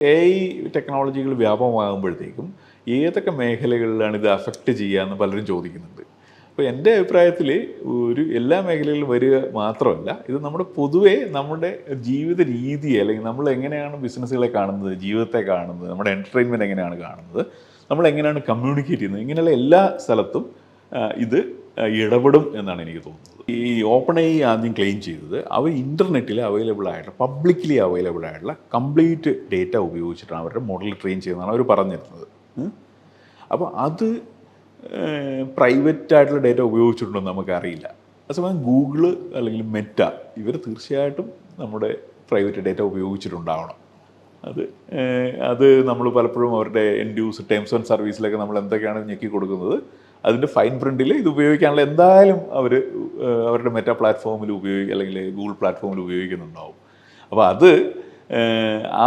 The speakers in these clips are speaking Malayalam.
എ ഐ ടെക്നോളജികൾ വ്യാപകമാകുമ്പോഴത്തേക്കും ഏതൊക്കെ മേഖലകളിലാണ് ഇത് അഫക്റ്റ് ചെയ്യുകയെന്ന് പലരും ചോദിക്കുന്നുണ്ട്. അപ്പോൾ എന്റെ അഭിപ്രായത്തിൽ ഒരു എല്ലാ മേഖലകളിലും വരിക മാത്രമല്ല ഇത് നമ്മുടെ പൊതുവേ നമ്മുടെ ജീവിത രീതി അല്ലെങ്കിൽ നമ്മൾ എങ്ങനെയാണ് ബിസിനസ്സുകളെ കാണുന്നത് ജീവിതത്തെ കാണുന്നത് നമ്മുടെ എന്റർടൈൻമെന്റ് എങ്ങനെയാണ് കാണുന്നത് നമ്മൾ എങ്ങനെയാണ് കമ്മ്യൂണിക്കേറ്റ് ചെയ്യുന്നത് ഇങ്ങനെയുള്ള എല്ലാ സ്ഥലത്തും ഇത് ഇടപെടും എന്നാണ് എനിക്ക് തോന്നുന്നത്. ഈ ഓപ്പൺ ഐ ആദ്യം ക്ലെയിം ചെയ്തത് അവർ ഇന്റർനെറ്റിൽ അവൈലബിൾ ആയിട്ടുള്ള പബ്ലിക്കലി അവൈലബിൾ ആയിട്ടുള്ള കംപ്ലീറ്റ് ഡേറ്റ ഉപയോഗിച്ചിട്ടാണ് അവരുടെ മോഡൽ ട്രെയിൻ ചെയ്യുന്നതാണ് അവർ പറഞ്ഞിരുന്നത്. അപ്പോൾ അത് പ്രൈവറ്റ് ആയിട്ടുള്ള ഡേറ്റ ഉപയോഗിച്ചിട്ടുണ്ടോ എന്ന് നമുക്കറിയില്ല. അതേസമയം ഗൂഗിൾ അല്ലെങ്കിൽ മെറ്റ ഇവർ തീർച്ചയായിട്ടും നമ്മുടെ പ്രൈവറ്റ് ഡേറ്റ ഉപയോഗിച്ചിട്ടുണ്ടാവണം. അത് അത് നമ്മൾ പലപ്പോഴും അവരുടെ എൻഡ്യൂസ് ടേംസ് ആൻഡ് സർവീസിലൊക്കെ നമ്മൾ എന്തൊക്കെയാണ് ഞെക്കി കൊടുക്കുന്നത് അതിന്റെ ഫൈൻ പ്രിന്റിൽ ഇത് ഉപയോഗിക്കാനുള്ള എന്തായാലും അവർ അവരുടെ മെറ്റ പ്ലാറ്റ്ഫോമിൽ ഉപയോഗിക്കുക അല്ലെങ്കിൽ ഗൂഗിൾ പ്ലാറ്റ്ഫോമിൽ ഉപയോഗിക്കുന്നുണ്ടാവും. അപ്പോൾ അത് ആ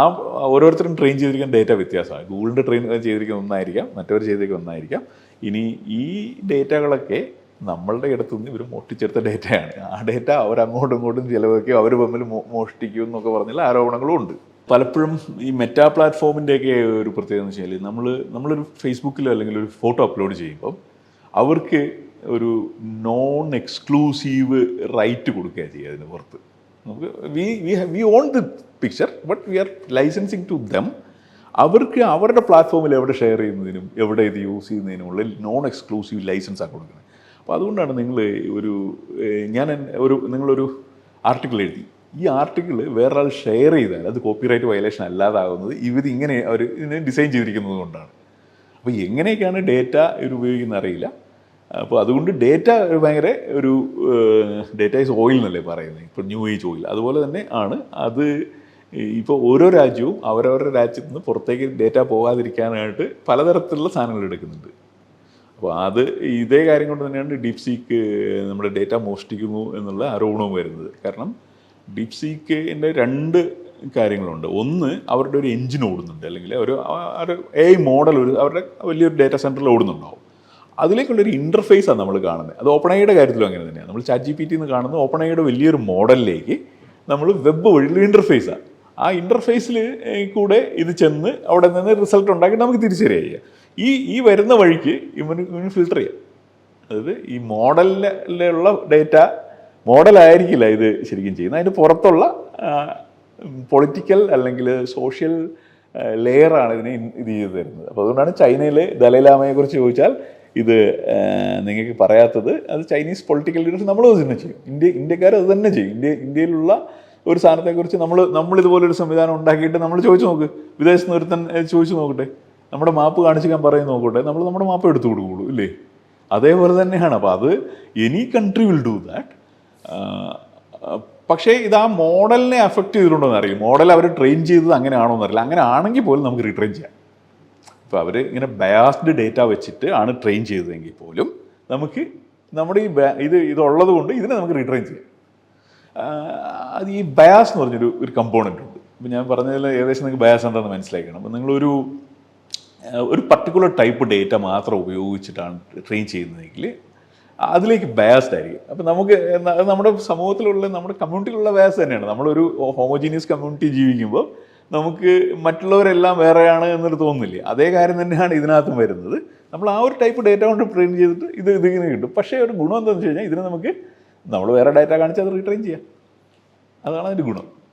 ഓരോരുത്തരും ട്രെയിൻ ചെയ്തിരിക്കുന്ന ഡേറ്റ വ്യത്യാസമാണ്. ഗൂഗിളിന്റെ ട്രെയിൻ ചെയ്തിരിക്കുന്ന ഒന്നായിരിക്കാം മറ്റവർ ചെയ്തിരിക്കുന്ന ഒന്നായിരിക്കാം. ഇനി ഈ ഡേറ്റകളൊക്കെ നമ്മളുടെ അടുത്ത് നിന്ന് ഇവർ മോഷ്ടിച്ചെടുത്ത ഡേറ്റയാണ് ആ ഡേറ്റ അവർ അങ്ങോട്ടും ഇങ്ങോട്ടും ചിലവാക്കിയോ അവർ തമ്മിൽ മോഷ്ടിക്കും എന്നൊക്കെ പറഞ്ഞുള്ള ആരോപണങ്ങളും ഉണ്ട്. പലപ്പോഴും ഈ മെറ്റാ പ്ലാറ്റ്ഫോമിന്റെയൊക്കെ ഒരു പ്രത്യേകത എന്ന് വെച്ചാൽ നമ്മൾ നമ്മളൊരു ഫേസ്ബുക്കിലോ അല്ലെങ്കിൽ ഒരു ഫോട്ടോ അപ്ലോഡ് ചെയ്യുമ്പം അവർക്ക് ഒരു നോൺ എക്സ്ക്ലൂസീവ് റൈറ്റ് കൊടുക്കുക ചെയ്യുക അതിന് പുറത്ത്. നമുക്ക് we we we own the picture but we are licensing to them അവർക്ക് അവരുടെ പ്ലാറ്റ്ഫോമിൽ എവിടെ ഷെയർ ചെയ്യുന്നതിനും എവിടെ ഇത് യൂസ് ചെയ്യുന്നതിനുമുള്ള നോൺ എക്സ്ക്ലൂസീവ് ലൈസൻസാണ് കൊടുക്കുന്നത്. അപ്പോൾ അതുകൊണ്ടാണ് നിങ്ങൾ ഒരു ഞാൻ ഒരു നിങ്ങളൊരു ആർട്ടിക്കിൾ എഴുതി. ഈ ആർട്ടിക്കിൾ വേറൊരാൾ ഷെയർ ചെയ്താൽ അത് കോപ്പിറൈറ്റ് വയലേഷൻ അല്ലാതാകുന്നത് ഇവർ ഇങ്ങനെ അവർ ഇതിനെ ഡിസൈൻ ചെയ്തിരിക്കുന്നത് കൊണ്ടാണ്. അപ്പോൾ എങ്ങനെയൊക്കെയാണ് ഡേറ്റ ഇവർ ഉപയോഗിക്കുന്നത് അറിയില്ല. അപ്പോൾ അതുകൊണ്ട് ഡേറ്റ ഭയങ്കര ഒരു ഡേറ്റ ഈസ് ഓയിൽ എന്നല്ലേ പറയുന്നത്. ഇപ്പോൾ ന്യൂ ഏജ് ഓയിൽ. അതുപോലെ തന്നെ ആണ് അത് ഇപ്പോൾ ഓരോ രാജ്യവും അവരവരുടെ രാജ്യത്ത് നിന്ന് പുറത്തേക്ക് ഡേറ്റ പോകാതിരിക്കാനായിട്ട് പലതരത്തിലുള്ള സാധനങ്ങൾ എടുക്കുന്നുണ്ട്. അപ്പോൾ അത് ഇതേ കാര്യം കൊണ്ട് തന്നെയാണ് ഡീപ് സീക്ക് നമ്മുടെ ഡേറ്റ മോഷ്ടിക്കുന്നു എന്നുള്ള ആരോപണവും വരുന്നത്. കാരണം ഡീപ് സീക്കിന്റെ രണ്ട് കാര്യങ്ങളുണ്ട്. ഒന്ന് അവരുടെ ഒരു എഞ്ചിൻ ഓടുന്നുണ്ട്. അല്ലെങ്കിൽ ഒരു ഒരു എ മോഡൽ ഒരു അവരുടെ വലിയൊരു ഡേറ്റ സെന്ററിൽ ഓടുന്നുണ്ടാവും. അതിലേക്കുള്ളൊരു ഇന്റർഫേസാണ് നമ്മൾ കാണുന്നത് അത് ഓപ്പൺ ഐയുടെ കാര്യത്തിലും അങ്ങനെ തന്നെയാണ് നമ്മൾ ചാറ്റ് ജി പി ടി എന്ന് കാണുന്ന ഓപ്പൺ ഐയുടെ വലിയൊരു മോഡലിലേക്ക് നമ്മൾ വെബ് വഴിയുള്ള ഇന്റർഫേസാണ് ആ ഇന്റർഫേസിൽ കൂടെ ഇത് ചെന്ന് അവിടെ നിന്ന് റിസൾട്ട് ഉണ്ടാക്കി നമുക്ക് തിരിച്ചറിയുക ഈ ഈ വരുന്ന വഴിക്ക് ഇവന് ഇവന് ഫിൽട്ടർ ചെയ്യാം. അതായത് ഈ മോഡലിലുള്ള ഡേറ്റ മോഡലായിരിക്കില്ല ഇത് ശരിക്കും ചെയ്യുന്നത്. അതിന് പുറത്തുള്ള പൊളിറ്റിക്കൽ അല്ലെങ്കിൽ സോഷ്യൽ ലെയറാണ് ഇതിനെ ഇത് ചെയ്തു തരുന്നത്. അപ്പോൾ അതുകൊണ്ടാണ് ചൈനയിലെ ദലൈലാമയെ കുറിച്ച് ചോദിച്ചാൽ ഇത് നിങ്ങൾക്ക് പറയാത്തത് അത് ചൈനീസ് പൊളിറ്റിക്കൽ ലീഡേഴ്സ് നമ്മളും അത് തന്നെ ചെയ്യും. ഇന്ത്യ ഇന്ത്യക്കാർ അത് തന്നെ ചെയ്യും. ഇന്ത്യ ഇന്ത്യയിലുള്ള ഒരു സാധനത്തെക്കുറിച്ച് നമ്മൾ നമ്മൾ ഇതുപോലൊരു സംവിധാനം ഉണ്ടാക്കിയിട്ട് നമ്മൾ ചോദിച്ചു നോക്ക്. വിദേശത്ത് നിന്ന് ഒരുത്തൻ ചോദിച്ചു നോക്കട്ടെ. നമ്മുടെ മാപ്പ് കാണിച്ചിക്കാൻ പറയും നോക്കട്ടെ. നമ്മൾ നമ്മുടെ മാപ്പ് എടുത്തു കൊടുക്കുള്ളൂ ഇല്ലേ? അതേപോലെ തന്നെയാണ്. അപ്പോൾ അത് any country will do that പക്ഷേ ഇത് ആ മോഡലിനെ അഫക്റ്റ് ചെയ്തിട്ടുണ്ടോ എന്നറിയില്ല മോഡൽ അവർ ട്രെയിൻ ചെയ്തത് അങ്ങനെയാണോ എന്നറിയില്ല അങ്ങനെ ആണെങ്കിൽ പോലും നമുക്ക് റീട്രെയിൻ ചെയ്യാം. ഇപ്പോൾ അവർ ഇങ്ങനെ ബയാസ്ഡ് ഡേറ്റ വെച്ചിട്ട് ആണ് ട്രെയിൻ ചെയ്തതെങ്കിൽ പോലും നമുക്ക് നമ്മുടെ ഈ ഇത് ഇതുള്ളത് കൊണ്ട് ഇതിനെ നമുക്ക് റീട്രെയിൻ ചെയ്യാം. അത് ഈ ബയാസ് എന്ന് പറഞ്ഞൊരു ഒരു കമ്പോണന്റ് ഉണ്ട്. ഇപ്പം ഞാൻ പറഞ്ഞതിൽ ഏകദേശം നിങ്ങൾക്ക് ബയാസ് എന്താണെന്ന് മനസ്സിലാക്കണം അപ്പം നിങ്ങളൊരു ഒരു പർട്ടിക്കുലർ ടൈപ്പ് ഡേറ്റ മാത്രം ഉപയോഗിച്ചിട്ടാണ് ട്രെയിൻ ചെയ്യുന്നതെങ്കിൽ അതിലേക്ക് ബയാസ്ഡ് ആയിരിക്കും. അപ്പം നമുക്ക് നമ്മുടെ സമൂഹത്തിലുള്ള നമ്മുടെ കമ്മ്യൂണിറ്റിയിലുള്ള ബയാസ് തന്നെയാണ്. നമ്മളൊരു ഹോമോജീനിയസ് കമ്മ്യൂണിറ്റി ജീവിക്കുമ്പോൾ നമുക്ക് മറ്റുള്ളവരെല്ലാം വേറെയാണ് എന്നൊരു തോന്നുന്നില്ല അതേ കാര്യം തന്നെയാണ് ഇതിനകത്തും വരുന്നത്. നമ്മൾ ആ ഒരു ടൈപ്പ് ഡേറ്റ കൊണ്ട് ട്രെയിൻ ചെയ്തിട്ട് ഇത് ഇതിങ്ങനെ കിട്ടും. പക്ഷേ ഒരു ഗുണം എന്താണെന്ന് വെച്ച് കഴിഞ്ഞാൽ ഇതിനെ നമുക്ക് നമ്മൾ വേറെ ഡേറ്റ കാണിച്ച് അത് റീട്രെയിൻ ചെയ്യാം. അതാണ് അതിന്റെ ഗുണം.